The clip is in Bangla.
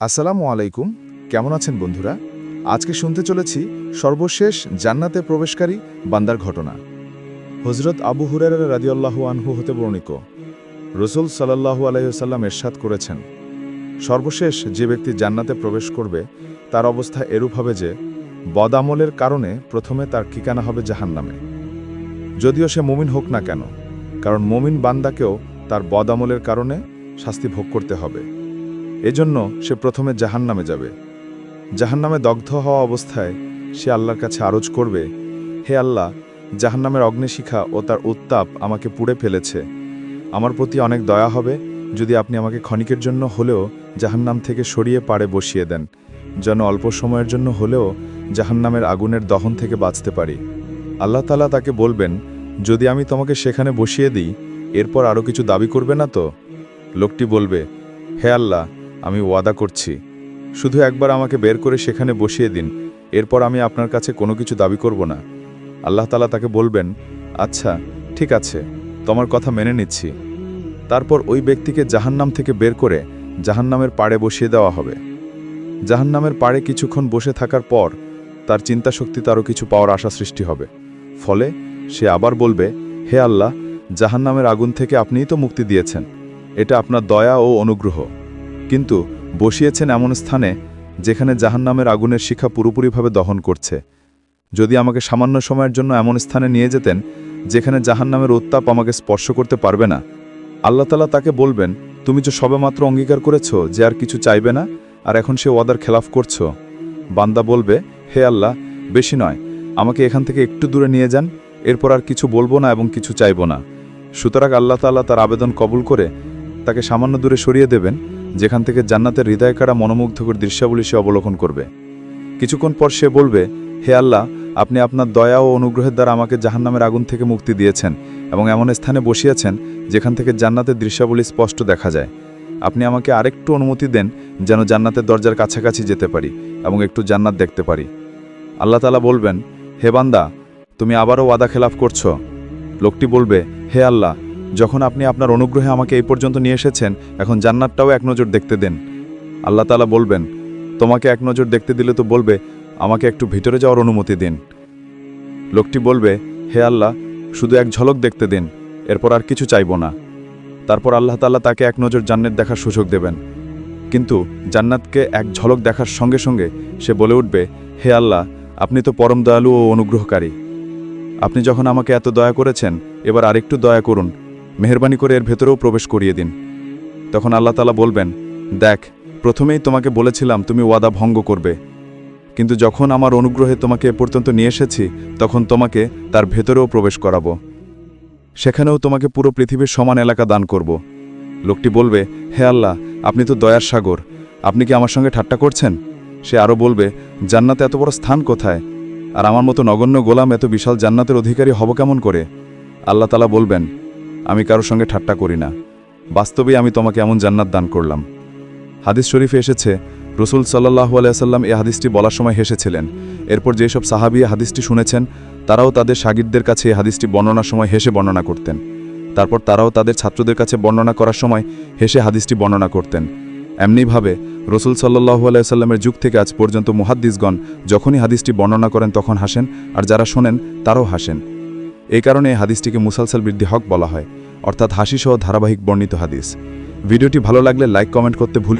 আসসালামু আলাইকুম। কেমন আছেন বন্ধুরা? আজকে শুনতে চলেছি সর্বশেষ জান্নাতে প্রবেশকারী বান্দার ঘটনা। হজরত আবু হুরের রাদিয়াল্লাহু আনহু হতে বর্ণিত। রসুল সাল্লাহু আলাইসাল্লাম এরশাদ করেছেন। সর্বশেষ যে ব্যক্তি জান্নাতে প্রবেশ করবে, তার অবস্থা এরূপ হবে যে, বদামলের কারণে প্রথমে তার ঠিকানা হবে জাহান্নামে। যদিও সে মুমিন হোক না কেন, কারণ মুমিন বান্দাকেও তার বদামলের কারণে শাস্তি ভোগ করতে হবে। এজন্য সে প্রথমে জাহান নামে যাবে। জাহান নামে দগ্ধ হওয়া অবস্থায় সে আল্লাহর কাছে আরজ করবে, হে আল্লাহ, জাহান্নামের অগ্নিশিখা ও তার উত্তাপ আমাকে পুড়ে ফেলেছে। আমার প্রতি অনেক দয়া হবে যদি আপনি আমাকে ক্ষণিকের জন্য হলেও জাহান্নাম থেকে সরিয়ে পাড়ে বসিয়ে দেন, যেন অল্প সময়ের জন্য হলেও জাহান্নামের আগুনের দহন থেকে বাঁচতে পারি। আল্লাহ তালা তাকে বলবেন, যদি আমি তোমাকে সেখানে বসিয়ে দিই, এরপর আরও কিছু দাবি করবে না তো? লোকটি বলবে, হে আল্লাহ আমি ওয়াদা করছি। শুধু একবার আমাকে বের করে সেখানে বসিয়ে দিন। এরপর আমি আপনার কাছে কোনো কিছু দাবি করব না। আল্লাহ তালা তাকে বলবেন আচ্ছা ঠিক আছে, তোমার কথা মেনে নিচ্ছি। তারপর ওই ব্যক্তিকে জাহান্নাম থেকে বের করে জাহান্নামের পাড়ে বসিয়ে দেওয়া হবে। জাহান্নামের পাড়ে কিছুক্ষণ বসে থাকার পর তার চিন্তাশক্তিতে তারও কিছু পাওয়ার আশা সৃষ্টি হবে। ফলে সে আবার বলবে, হে আল্লাহ, জাহান্নামের আগুন থেকে আপনিই তো মুক্তি দিয়েছেন। এটা আপনার দয়া ও অনুগ্রহ। কিন্তু বসিয়েছেন এমন স্থানে যেখানে জাহান্নামের আগুনের শিখা পুরোপুরিভাবে দহন করছে। যদি আমাকে সামান্য সময়ের জন্য এমন স্থানে নিয়ে যেতেন যেখানে জাহান্নামের উত্তাপ আমাকে স্পর্শ করতে পারবে না। আল্লাহ তালা তাকে বলবেন, তুমি যে সবেমাত্র অঙ্গীকার করেছ যে আর কিছু চাইবে না, আর এখন সে ওয়াদার খেলাফ করছ। বান্দা বলবে, হে আল্লাহ, বেশি নয়, আমাকে এখান থেকে একটু দূরে নিয়ে যান, এরপর আর কিছু বলব না এবং কিছু চাইব না। সুতরাং আল্লাহ তাল্লাহ তার আবেদন কবুল করে তাকে সামান্য দূরে সরিয়ে দেবেন। যেখান থেকে জান্নাতের হৃদয় কাড়া মনোমুগ্ধকর দৃশ্যাবলী সে অবলোকন করবে। কিছুক্ষণ পর সে বলবে, হে আল্লাহ, আপনি আপনার দয়া ও অনুগ্রহের দ্বারা আমাকে জাহান্নামের আগুন থেকে মুক্তি দিয়েছেন এবং এমন স্থানে বসিয়েছেন যেখান থেকে জান্নাতের দৃশ্যাবলী স্পষ্ট দেখা যায়। আপনি আমাকে আরেকটু অনুমতি দেন যেন জান্নাতের দরজার কাছাকাছি যেতে পারি এবং একটু জান্নাত দেখতে পারি। আল্লাহ তালা বলবেন, হে বান্দা, তুমি আবারও ওয়াদা খেলাফ করছ। লোকটি বলবে, হে আল্লাহ যখন আপনি আপনার অনুগ্রহে আমাকে এই পর্যন্ত নিয়ে এসেছেন, এখন জান্নাতটাও এক নজর দেখতে দেন। আল্লাহ তালা বলবেন, তোমাকে এক নজর দেখতে দিলে তো বলবে, আমাকে একটু ভিতরে যাওয়ার অনুমতি দিন। লোকটি বলবে, হে আল্লাহ, শুধু এক ঝলক দেখতে দিন, এরপর আর কিছু চাইব না। তারপর আল্লাহ তাল্লাহ তাকে এক নজর জান্নাত দেখার সুযোগ দেবেন। কিন্তু জান্নাতকে এক ঝলক দেখার সঙ্গে সঙ্গে সে বলে উঠবে, হে আল্লাহ, আপনি তো পরম দয়ালু ও অনুগ্রহকারী। আপনি যখন আমাকে এত দয়া করেছেন, এবার আরেকটু দয়া করুন মেহরবানি করে এর ভেতরেও প্রবেশ করিয়ে দিন। তখন আল্লাহ তালা বলবেন, দেখ, প্রথমেই তোমাকে বলেছিলাম তুমি ওয়াদা ভঙ্গ করবে। কিন্তু যখন আমার অনুগ্রহে তোমাকে এ পর্যন্ত নিয়ে এসেছি, তখন তোমাকে তার ভেতরেও প্রবেশ করাব। সেখানেও তোমাকে পুরো পৃথিবীর সমান এলাকা দান করব। লোকটি বলবে, হে আল্লাহ, আপনি তো দয়ার সাগর। আপনি কি আমার সঙ্গে ঠাট্টা করছেন? সে আরও বলবে, জান্নাতে এত বড় স্থান কোথায়? আর আমার মতো নগণ্য গোলাম এত বিশাল জান্নাতের অধিকারী হব কেমন করে? আল্লাহ তালা বলবেন আমি কারোর সঙ্গে ঠাট্টা করি না। বাস্তবে আমি তোমাকে এমন জান্নাত দান করলাম। হাদিস শরীফে এসেছে, রসুল সাল্লাহু আলাইসাল্লাম এ হাদিসটি বলার সময় হেসেছিলেন। এরপর যেসব সাহাবি এ হাদিসটি শুনেছেন, তারাও তাদের সাগিরদের কাছে এই হাদিসটি বর্ণনার সময় হেসে বর্ণনা করতেন। তারপর তারাও তাদের ছাত্রদের কাছে বর্ণনা করার সময় হেসে হাদিসটি বর্ণনা করতেন। এমনিভাবে, রসুল সাল্লাহু আলাইসাল্লামের যুগ থেকে আজ পর্যন্ত মুহাদ্দিসগণ যখনই হাদিসটি বর্ণনা করেন তখন হাসেন, আর যারা শোনেন, তারাও হাসেন। এই কারণে হাদিসটিকে মুসালসাল বৃদ্ধি হক বলা হয়, অর্থাৎ হাসিসহ ধারাবাহিক বর্ণিত হাদিস। ভিডিওটি ভালো লাগলে লাইক, কমেন্ট করতে ভুল